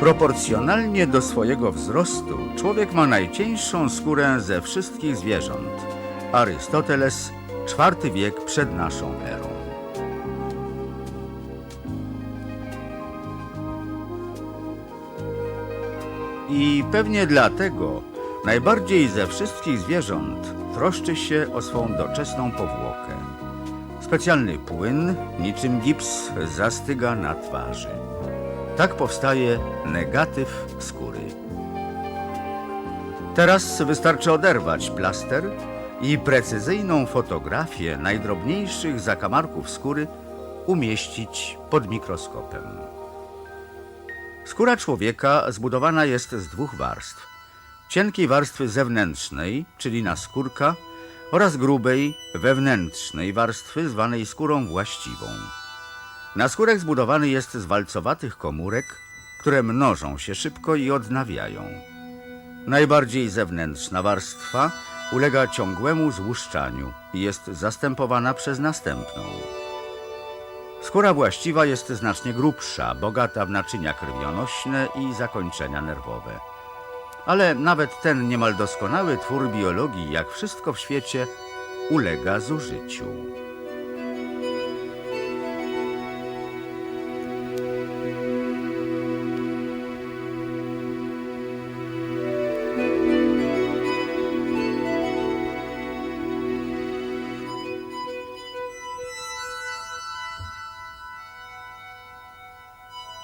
Proporcjonalnie do swojego wzrostu człowiek ma najcieńszą skórę ze wszystkich zwierząt. Arystoteles, IV wiek przed naszą erą. I pewnie dlatego najbardziej ze wszystkich zwierząt troszczy się o swą doczesną powłokę. Specjalny płyn, niczym gips, zastyga na twarzy. Tak powstaje negatyw skóry. Teraz wystarczy oderwać plaster i precyzyjną fotografię najdrobniejszych zakamarków skóry umieścić pod mikroskopem. Skóra człowieka zbudowana jest z dwóch warstw. Cienkiej warstwy zewnętrznej, czyli naskórka, oraz grubej, wewnętrznej warstwy zwanej skórą właściwą. Naskórek zbudowany jest z walcowatych komórek, które mnożą się szybko i odnawiają. Najbardziej zewnętrzna warstwa ulega ciągłemu złuszczaniu i jest zastępowana przez następną. Skóra właściwa jest znacznie grubsza, bogata w naczynia krwionośne i zakończenia nerwowe. Ale nawet ten niemal doskonały twór biologii, jak wszystko w świecie, ulega zużyciu.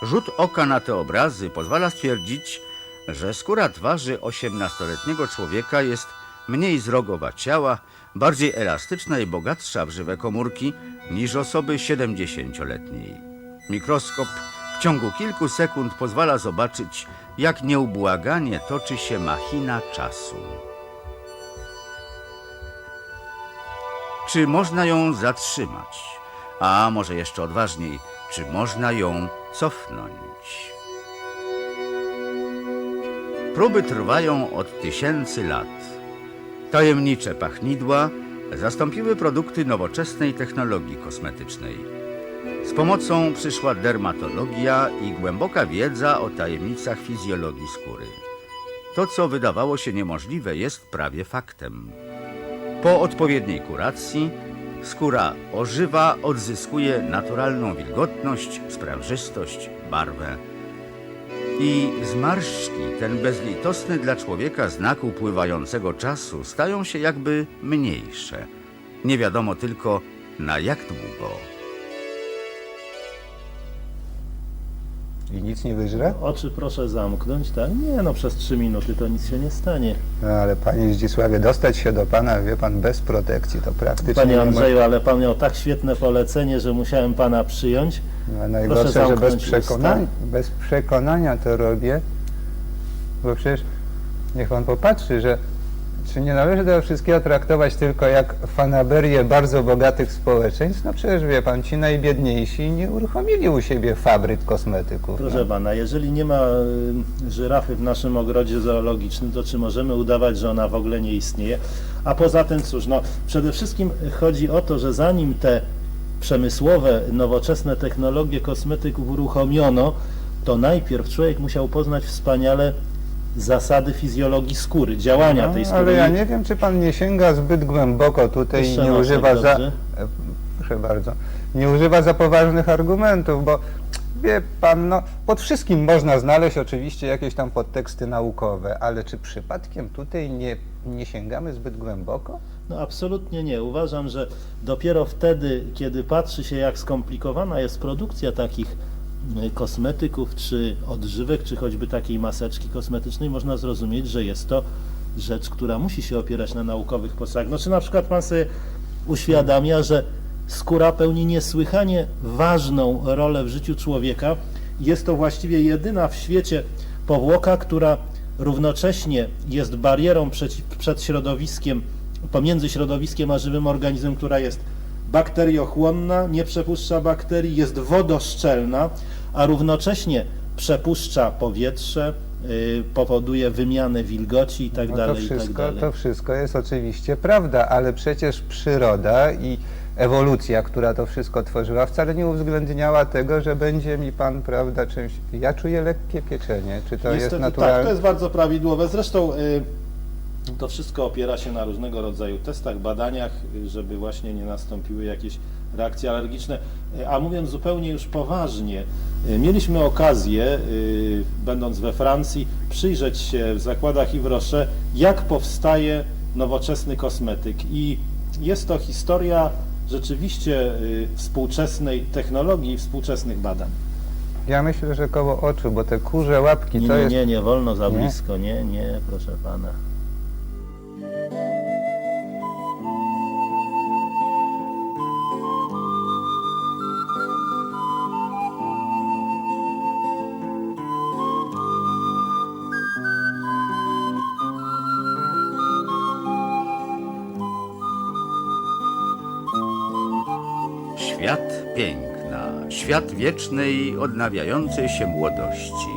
Rzut oka na te obrazy pozwala stwierdzić, że skóra twarzy osiemnastoletniego człowieka jest mniej zrogowaciała, bardziej elastyczna i bogatsza w żywe komórki niż osoby 70-letniej. Mikroskop w ciągu kilku sekund pozwala zobaczyć, jak nieubłaganie toczy się machina czasu. Czy można ją zatrzymać? A może jeszcze odważniej, czy można ją cofnąć? Próby trwają od tysięcy lat. Tajemnicze pachnidła zastąpiły produkty nowoczesnej technologii kosmetycznej. Z pomocą przyszła dermatologia i głęboka wiedza o tajemnicach fizjologii skóry. To, co wydawało się niemożliwe, jest prawie faktem. Po odpowiedniej kuracji skóra ożywa, odzyskuje naturalną wilgotność, sprężystość, barwę. I zmarszczki, ten bezlitosny dla człowieka znak upływającego czasu, stają się jakby mniejsze. Nie wiadomo tylko na jak długo. I nic nie wyżre? Oczy proszę zamknąć, tak? Nie no, przez trzy minuty to nic się nie stanie. No, ale panie Zdzisławie, dostać się do pana, wie pan, bez protekcji, to praktycznie... Panie Andrzeju, ale pan miał tak świetne polecenie, że musiałem pana przyjąć. No, najgorsze, że zamknąć bez, przekonania, bez przekonania to robię, bo przecież niech pan popatrzy, że czy nie należy tego wszystkiego traktować tylko jak fanaberię bardzo bogatych społeczeństw? No przecież wie pan, ci najbiedniejsi nie uruchomili u siebie fabryk kosmetyków. Proszę no. pana, jeżeli nie ma y, żyrafy w naszym ogrodzie zoologicznym, to czy możemy udawać, że ona w ogóle nie istnieje? A poza tym, cóż, no przede wszystkim chodzi o to, że zanim te przemysłowe, nowoczesne technologie kosmetyków uruchomiono, to najpierw człowiek musiał poznać wspaniale zasady fizjologii skóry, działania tej No, skóry. ale ja nie wiem, czy pan nie sięga zbyt głęboko tutaj i nie używa za... dobrze. e, Proszę bardzo. Nie używa za poważnych argumentów, bo wie pan, no, pod wszystkim można znaleźć oczywiście jakieś tam podteksty naukowe, ale czy przypadkiem tutaj nie, nie sięgamy zbyt głęboko? No absolutnie nie. Uważam, że dopiero wtedy, kiedy patrzy się, jak skomplikowana jest produkcja takich kosmetyków, czy odżywek, czy choćby takiej maseczki kosmetycznej, można zrozumieć, że jest to rzecz, która musi się opierać na naukowych podstawach. No czy na przykład pan sobie uświadamia, że skóra pełni niesłychanie ważną rolę w życiu człowieka. Jest to właściwie jedyna w świecie powłoka, która równocześnie jest barierą przeciw, przed środowiskiem, pomiędzy środowiskiem a żywym organizmem, która jest bakteriochłonna, nie przepuszcza bakterii, jest wodoszczelna, a równocześnie przepuszcza powietrze, y, powoduje wymianę wilgoci i tak No to, dalej, tak wszystko, to wszystko jest oczywiście prawda, ale przecież przyroda i ewolucja, która to wszystko tworzyła, wcale nie uwzględniała tego, że będzie mi pan, prawda, czymś... Ja czuję lekkie pieczenie. Czy to jest Niestety naturalne? tak, to jest bardzo prawidłowe. Zresztą y, to wszystko opiera się na różnego rodzaju testach, badaniach, żeby właśnie nie nastąpiły jakieś reakcje alergiczne. A mówiąc zupełnie już poważnie, mieliśmy okazję, y, będąc we Francji, przyjrzeć się w zakładach Yves Rocher, jak powstaje nowoczesny kosmetyk. I jest to historia rzeczywiście y, współczesnej technologii i współczesnych badań. Ja myślę, że koło oczu, bo te kurze łapki Nie, to nie, jest... nie, nie wolno za Nie? blisko, nie, nie, proszę pana. Wiecznej, odnawiającej się młodości.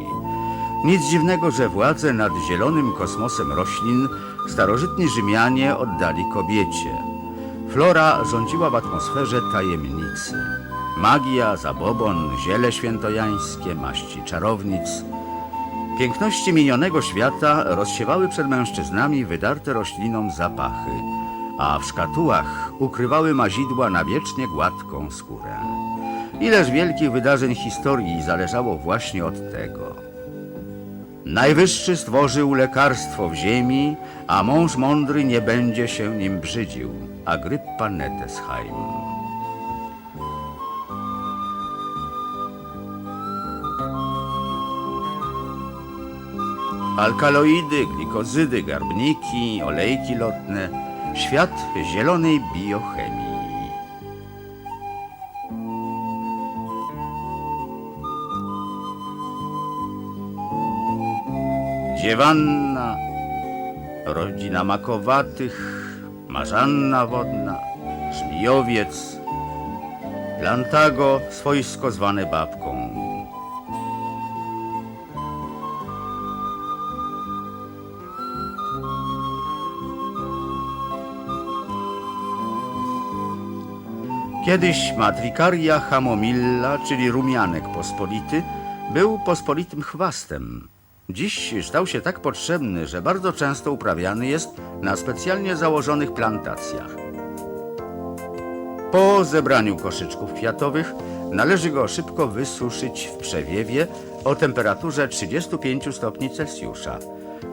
Nic dziwnego, że władzę nad zielonym kosmosem roślin starożytni Rzymianie oddali kobiecie. Flora rządziła w atmosferze tajemnicy. Magia, zabobon, ziele świętojańskie, maści czarownic. Piękności minionego świata rozsiewały przed mężczyznami wydarte roślinom zapachy, a w szkatułach ukrywały mazidła na wiecznie gładką skórę. Ileż wielkich wydarzeń historii zależało właśnie od tego. Najwyższy stworzył lekarstwo w ziemi, a mąż mądry nie będzie się nim brzydził. Agryppa Nettesheim. Alkaloidy, glikozydy, garbniki, olejki lotne. Świat zielonej biochemii. Dziewanna, rodzina makowatych, marzanna wodna, żmijowiec, plantago swojsko zwane babką. Kiedyś Matricaria hamomilla, czyli rumianek pospolity, był pospolitym chwastem. Dziś stał się tak potrzebny, że bardzo często uprawiany jest na specjalnie założonych plantacjach. Po zebraniu koszyczków kwiatowych należy go szybko wysuszyć w przewiewie o temperaturze 35 stopni Celsjusza.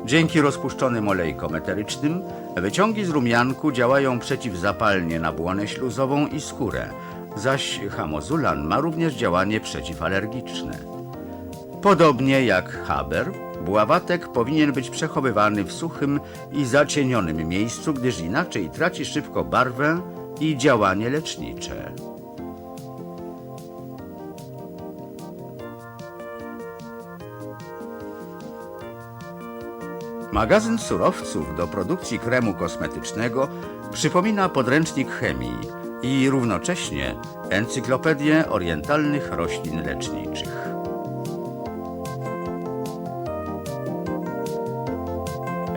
Dzięki rozpuszczonym olejkom eterycznym wyciągi z rumianku działają przeciwzapalnie na błonę śluzową i skórę, zaś hamozulan ma również działanie przeciwalergiczne. Podobnie jak haber, buławatek powinien być przechowywany w suchym i zacienionym miejscu, gdyż inaczej traci szybko barwę i działanie lecznicze. Magazyn surowców do produkcji kremu kosmetycznego przypomina podręcznik chemii i równocześnie encyklopedię orientalnych roślin leczniczych.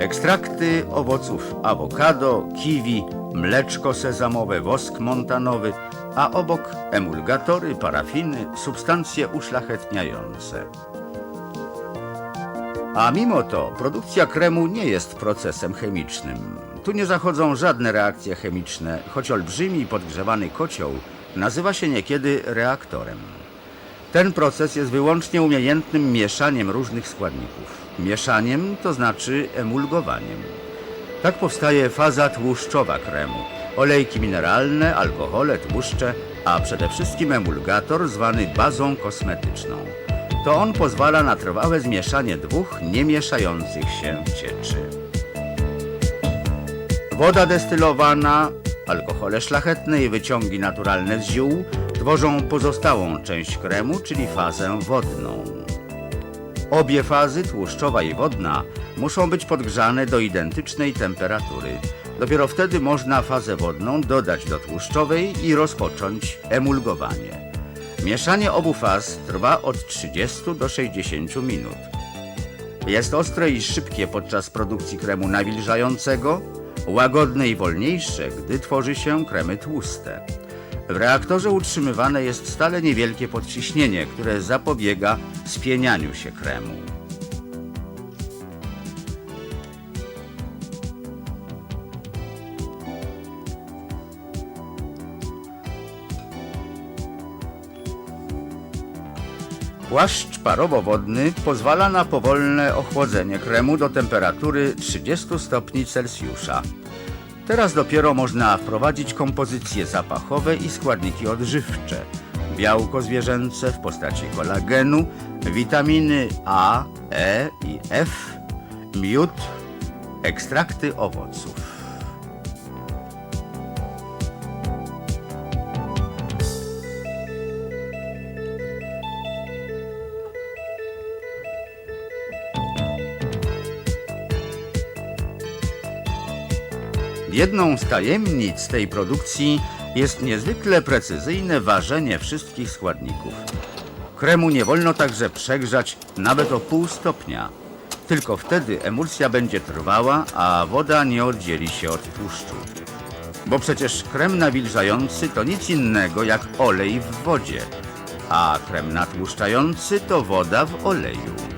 Ekstrakty owoców awokado, kiwi, mleczko sezamowe, wosk montanowy, a obok emulgatory, parafiny, substancje uszlachetniające. A mimo to produkcja kremu nie jest procesem chemicznym. Tu nie zachodzą żadne reakcje chemiczne, choć olbrzymi podgrzewany kocioł nazywa się niekiedy reaktorem. Ten proces jest wyłącznie umiejętnym mieszaniem różnych składników. Mieszaniem to znaczy emulgowaniem. Tak powstaje faza tłuszczowa kremu, olejki mineralne, alkohole, tłuszcze, a przede wszystkim emulgator zwany bazą kosmetyczną. To on pozwala na trwałe zmieszanie dwóch niemieszających się cieczy. Woda destylowana, alkohole szlachetne i wyciągi naturalne z ziół tworzą pozostałą część kremu, czyli fazę wodną. Obie fazy, tłuszczowa i wodna, muszą być podgrzane do identycznej temperatury. Dopiero wtedy można fazę wodną dodać do tłuszczowej i rozpocząć emulgowanie. Mieszanie obu faz trwa od 30 do 60 minut. Jest ostre i szybkie podczas produkcji kremu nawilżającego, łagodne i wolniejsze, gdy tworzy się kremy tłuste. W reaktorze utrzymywane jest stale niewielkie podciśnienie, które zapobiega spienianiu się kremu. Płaszcz parowo-wodny pozwala na powolne ochłodzenie kremu do temperatury 30 stopni Celsjusza. Teraz dopiero można wprowadzić kompozycje zapachowe i składniki odżywcze. Białko zwierzęce w postaci kolagenu, witaminy A, E i F, miód, ekstrakty owoców. Jedną z tajemnic tej produkcji jest niezwykle precyzyjne ważenie wszystkich składników. Kremu nie wolno także przegrzać nawet o pół stopnia. Tylko wtedy emulsja będzie trwała, a woda nie oddzieli się od tłuszczu. Bo przecież krem nawilżający to nic innego jak olej w wodzie, a krem natłuszczający to woda w oleju.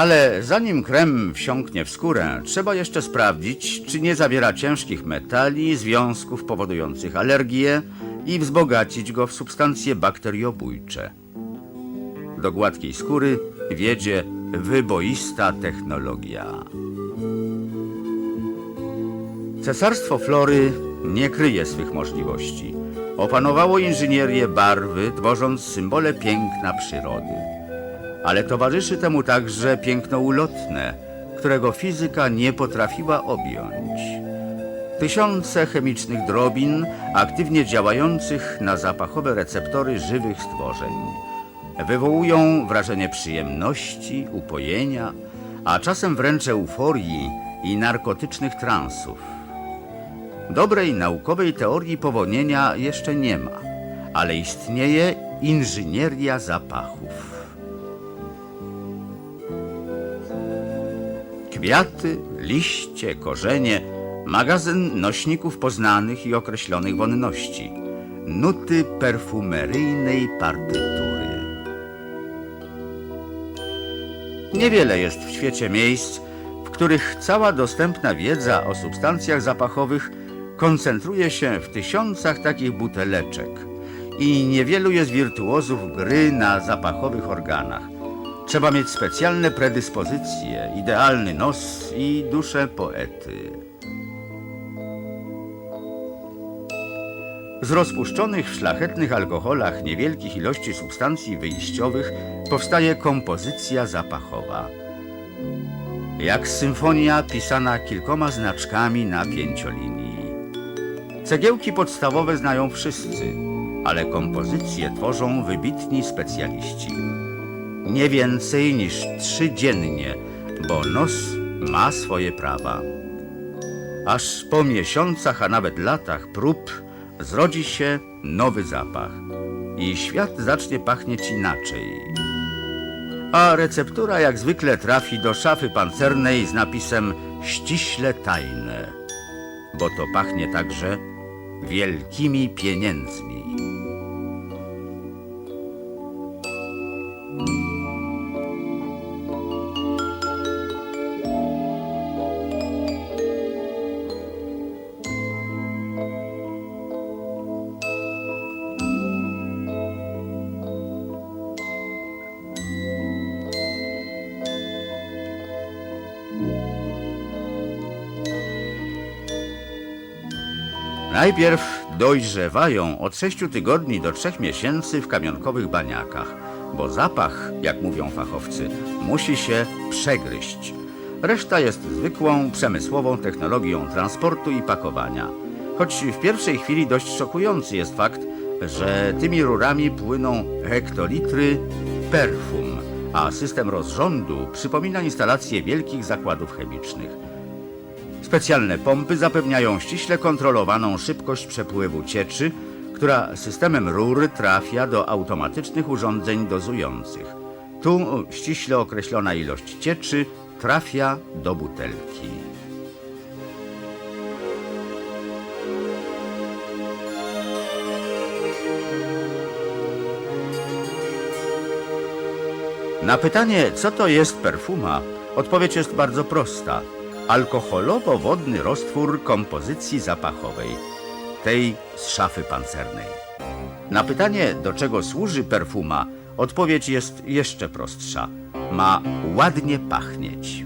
Ale zanim krem wsiąknie w skórę, trzeba jeszcze sprawdzić, czy nie zawiera ciężkich metali, związków powodujących alergię i wzbogacić go w substancje bakteriobójcze. Do gładkiej skóry wiedzie wyboista technologia. Cesarstwo Flory nie kryje swych możliwości. Opanowało inżynierię barwy, tworząc symbole piękna przyrody ale towarzyszy temu także piękno ulotne, którego fizyka nie potrafiła objąć. Tysiące chemicznych drobin aktywnie działających na zapachowe receptory żywych stworzeń wywołują wrażenie przyjemności, upojenia, a czasem wręcz euforii i narkotycznych transów. Dobrej naukowej teorii powonienia jeszcze nie ma, ale istnieje inżynieria zapachów. Kwiaty, liście, korzenie, magazyn nośników poznanych i określonych wonności, nuty perfumeryjnej partytury. Niewiele jest w świecie miejsc, w których cała dostępna wiedza o substancjach zapachowych koncentruje się w tysiącach takich buteleczek i niewielu jest wirtuozów gry na zapachowych organach. Trzeba mieć specjalne predyspozycje, idealny nos i duszę poety. Z rozpuszczonych w szlachetnych alkoholach niewielkich ilości substancji wyjściowych powstaje kompozycja zapachowa. Jak symfonia pisana kilkoma znaczkami na pięciolinii. Cegiełki podstawowe znają wszyscy, ale kompozycje tworzą wybitni specjaliści nie więcej niż trzy dziennie, bo nos ma swoje prawa. Aż po miesiącach, a nawet latach prób zrodzi się nowy zapach i świat zacznie pachnieć inaczej. A receptura jak zwykle trafi do szafy pancernej z napisem ściśle tajne, bo to pachnie także wielkimi pieniędzmi. Najpierw dojrzewają od 6 tygodni do 3 miesięcy w kamionkowych baniakach, bo zapach, jak mówią fachowcy, musi się przegryźć. Reszta jest zwykłą, przemysłową technologią transportu i pakowania. Choć w pierwszej chwili dość szokujący jest fakt, że tymi rurami płyną hektolitry perfum, a system rozrządu przypomina instalacje wielkich zakładów chemicznych. Specjalne pompy zapewniają ściśle kontrolowaną szybkość przepływu cieczy, która systemem rur trafia do automatycznych urządzeń dozujących. Tu ściśle określona ilość cieczy trafia do butelki. Na pytanie, co to jest perfuma, odpowiedź jest bardzo prosta. Alkoholowo-wodny roztwór kompozycji zapachowej, tej z szafy pancernej. Na pytanie, do czego służy perfuma, odpowiedź jest jeszcze prostsza. Ma ładnie pachnieć.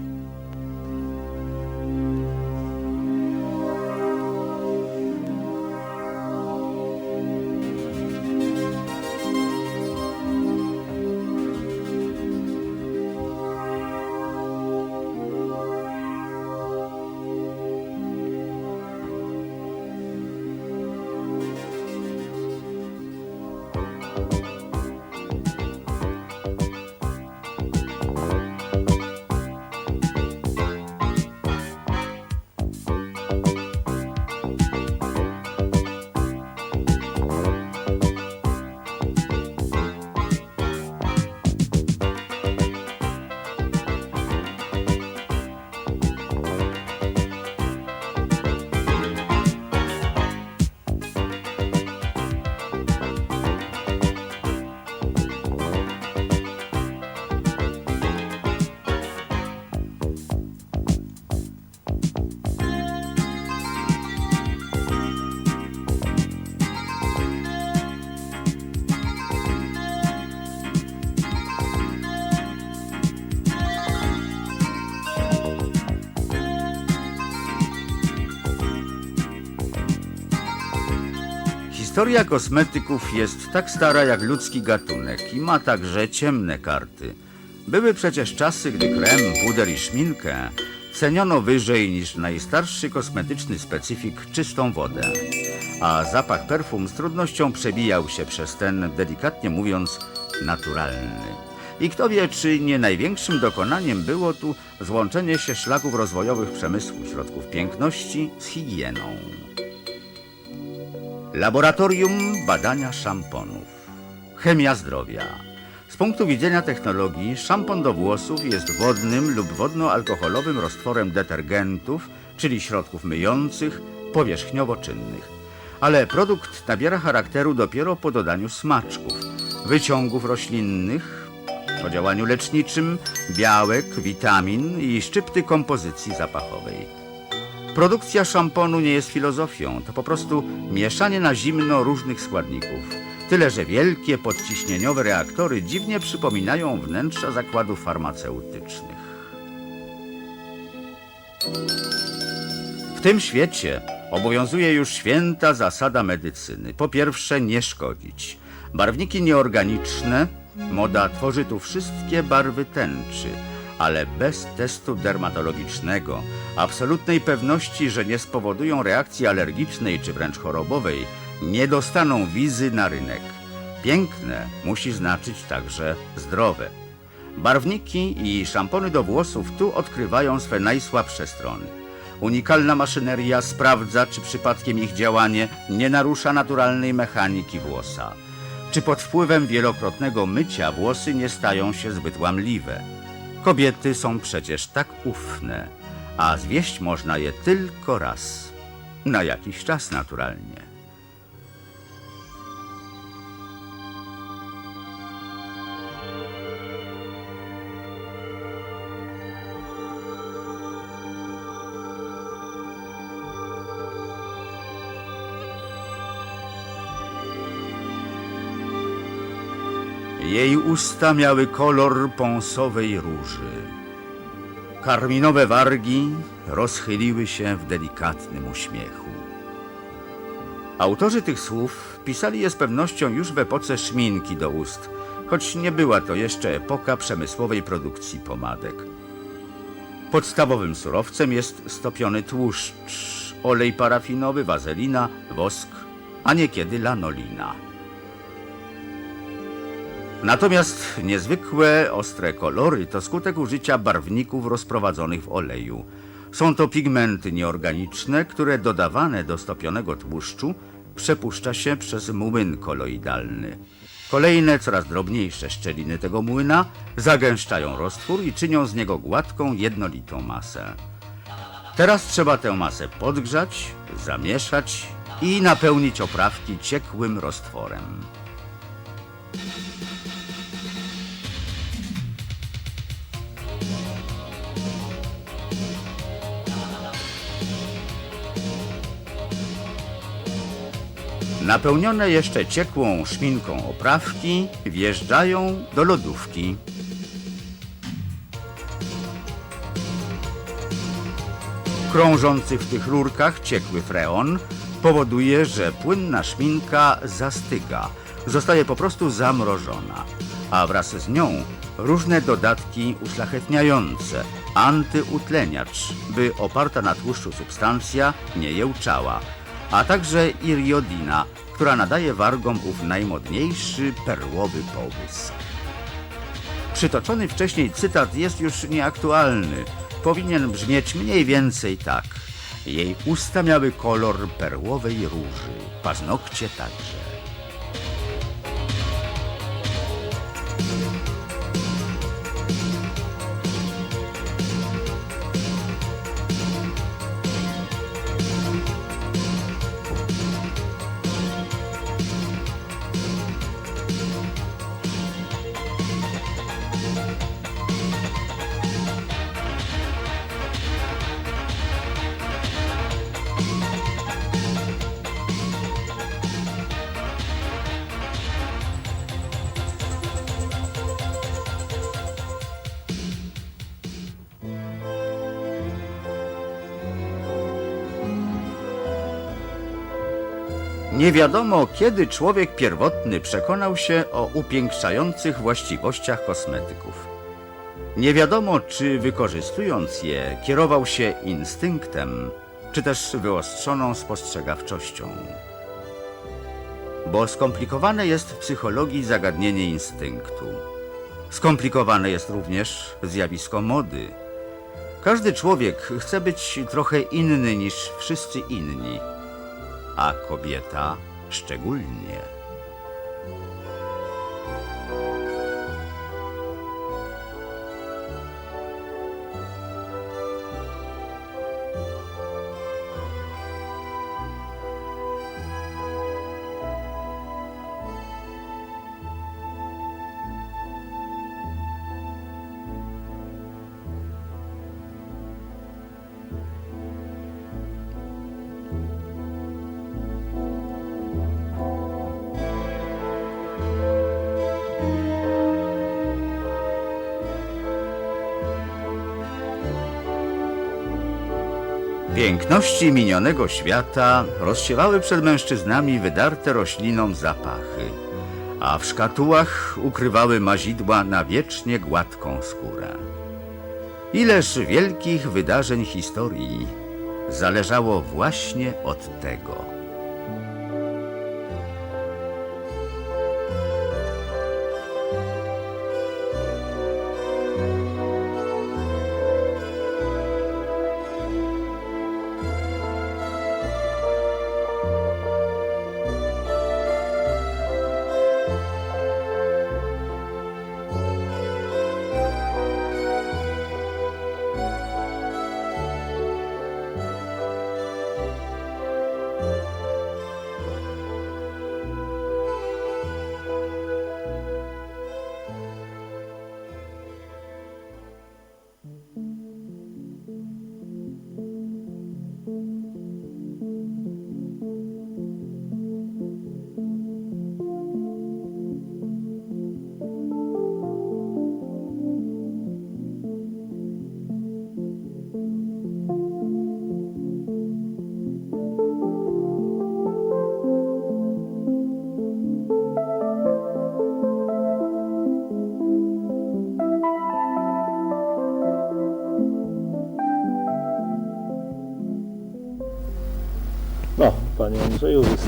Historia kosmetyków jest tak stara jak ludzki gatunek i ma także ciemne karty. Były przecież czasy, gdy krem, puder i szminkę ceniono wyżej niż najstarszy kosmetyczny specyfik czystą wodę. A zapach perfum z trudnością przebijał się przez ten, delikatnie mówiąc, naturalny. I kto wie, czy nie największym dokonaniem było tu złączenie się szlaków rozwojowych przemysłu środków piękności z higieną. Laboratorium badania szamponów. Chemia zdrowia. Z punktu widzenia technologii, szampon do włosów jest wodnym lub wodno-alkoholowym roztworem detergentów, czyli środków myjących, powierzchniowo czynnych. Ale produkt nabiera charakteru dopiero po dodaniu smaczków, wyciągów roślinnych, o działaniu leczniczym, białek, witamin i szczypty kompozycji zapachowej. Produkcja szamponu nie jest filozofią, to po prostu mieszanie na zimno różnych składników. Tyle, że wielkie podciśnieniowe reaktory dziwnie przypominają wnętrza zakładów farmaceutycznych. W tym świecie obowiązuje już święta zasada medycyny. Po pierwsze, nie szkodzić. Barwniki nieorganiczne, moda tworzy tu wszystkie barwy tęczy, ale bez testu dermatologicznego, absolutnej pewności, że nie spowodują reakcji alergicznej czy wręcz chorobowej, nie dostaną wizy na rynek. Piękne musi znaczyć także zdrowe. Barwniki i szampony do włosów tu odkrywają swe najsłabsze strony. Unikalna maszyneria sprawdza, czy przypadkiem ich działanie nie narusza naturalnej mechaniki włosa. Czy pod wpływem wielokrotnego mycia włosy nie stają się zbyt łamliwe. Kobiety są przecież tak ufne, a zwieść można je tylko raz. Na jakiś czas naturalnie. Jej usta miały kolor pąsowej róży. Karminowe wargi rozchyliły się w delikatnym uśmiechu. Autorzy tych słów pisali je z pewnością już w epoce szminki do ust, choć nie była to jeszcze epoka przemysłowej produkcji pomadek. Podstawowym surowcem jest stopiony tłuszcz, olej parafinowy, wazelina, wosk, a niekiedy lanolina. Natomiast niezwykłe, ostre kolory to skutek użycia barwników rozprowadzonych w oleju. Są to pigmenty nieorganiczne, które dodawane do stopionego tłuszczu przepuszcza się przez młyn koloidalny. Kolejne, coraz drobniejsze szczeliny tego młyna zagęszczają roztwór i czynią z niego gładką, jednolitą masę. Teraz trzeba tę masę podgrzać, zamieszać i napełnić oprawki ciekłym roztworem. Napełnione jeszcze ciekłą szminką oprawki wjeżdżają do lodówki. Krążący w tych rurkach ciekły freon powoduje, że płynna szminka zastyga, zostaje po prostu zamrożona, a wraz z nią różne dodatki uszlachetniające, antyutleniacz, by oparta na tłuszczu substancja nie jełczała, a także iriodina, która nadaje wargom ów najmodniejszy perłowy połysk. Przytoczony wcześniej cytat jest już nieaktualny. Powinien brzmieć mniej więcej tak. Jej usta miały kolor perłowej róży, paznokcie także. Nie wiadomo, kiedy człowiek pierwotny przekonał się o upiększających właściwościach kosmetyków. Nie wiadomo, czy wykorzystując je, kierował się instynktem, czy też wyostrzoną spostrzegawczością. Bo skomplikowane jest w psychologii zagadnienie instynktu. Skomplikowane jest również zjawisko mody. Każdy człowiek chce być trochę inny niż wszyscy inni a kobieta szczególnie. Piękności minionego świata rozsiewały przed mężczyznami wydarte roślinom zapachy, a w szkatułach ukrywały mazidła na wiecznie gładką skórę. Ileż wielkich wydarzeń historii zależało właśnie od tego.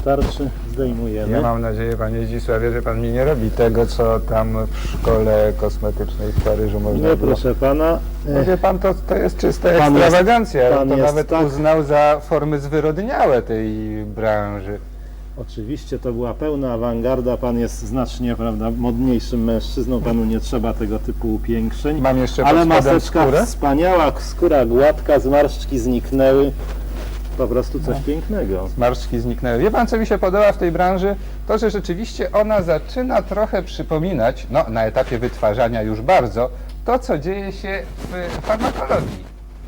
Wystarczy, zdejmujemy. Ja mam nadzieję, panie Zdzisławie, że pan mi nie robi tego, co tam w szkole kosmetycznej w Paryżu można Nie, było. proszę pana. No wie pan, to, to jest czysta Pan jest- ekstrawagancja. pan to jest nawet tak- uznał za formy zwyrodniałe tej branży. Oczywiście to była pełna awangarda. Pan jest znacznie prawda, modniejszym mężczyzną, panu nie trzeba tego typu upiększeń. Mam jeszcze Ale pod spodem maseczka skórę. wspaniała, skóra gładka, zmarszczki zniknęły. Po prostu coś pięknego. Marszczki zniknęły. Wie pan, co mi się podoba w tej branży? To, że rzeczywiście ona zaczyna trochę przypominać, no na etapie wytwarzania już bardzo, to, co dzieje się w farmakologii,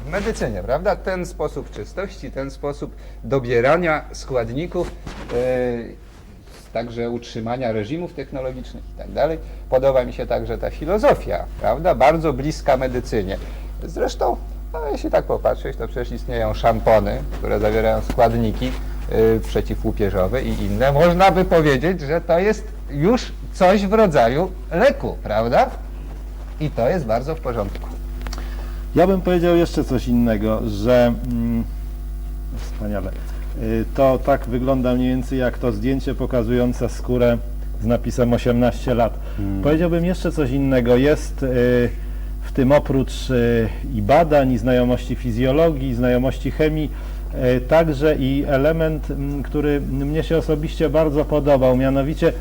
w medycynie, prawda? Ten sposób czystości, ten sposób dobierania składników, e, także utrzymania reżimów technologicznych i tak dalej. Podoba mi się także ta filozofia, prawda? Bardzo bliska medycynie. Zresztą, no, jeśli tak popatrzeć, to przecież istnieją szampony, które zawierają składniki y, przeciwłupieżowe i inne. Można by powiedzieć, że to jest już coś w rodzaju leku, prawda? I to jest bardzo w porządku. Ja bym powiedział jeszcze coś innego, że mm, wspaniale. Y, To tak wygląda mniej więcej jak to zdjęcie pokazujące skórę z napisem 18 lat. Powiedziałbym jeszcze coś innego. Jest y, w tym oprócz y, i badań, i znajomości fizjologii, i znajomości chemii, y, także i element, który mnie się osobiście bardzo podobał, mianowicie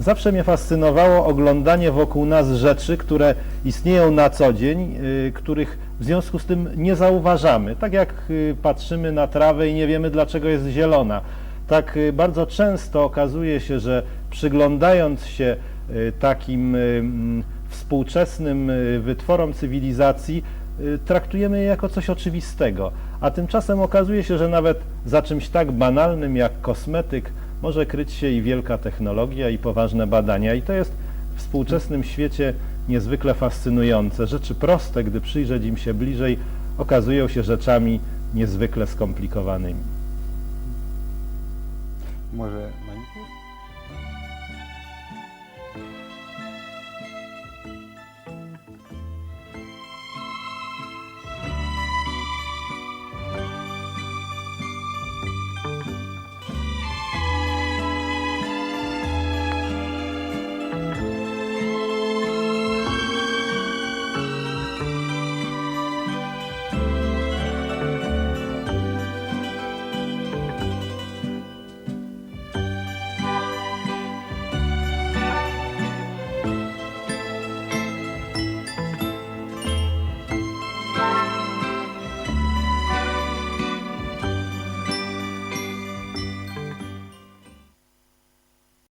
Zawsze mnie fascynowało oglądanie wokół nas rzeczy, które istnieją na co dzień, y, których w związku z tym nie zauważamy. Tak jak patrzymy na trawę i nie wiemy dlaczego jest zielona. Tak bardzo często okazuje się, że przyglądając się takim współczesnym y, wytworom cywilizacji, y, traktujemy je jako coś oczywistego. A tymczasem okazuje się, że nawet za czymś tak banalnym jak kosmetyk może kryć się i wielka technologia, i poważne badania. I to jest w współczesnym świecie niezwykle fascynujące. Rzeczy proste, gdy przyjrzeć im się bliżej, okazują się rzeczami niezwykle skomplikowanymi. Może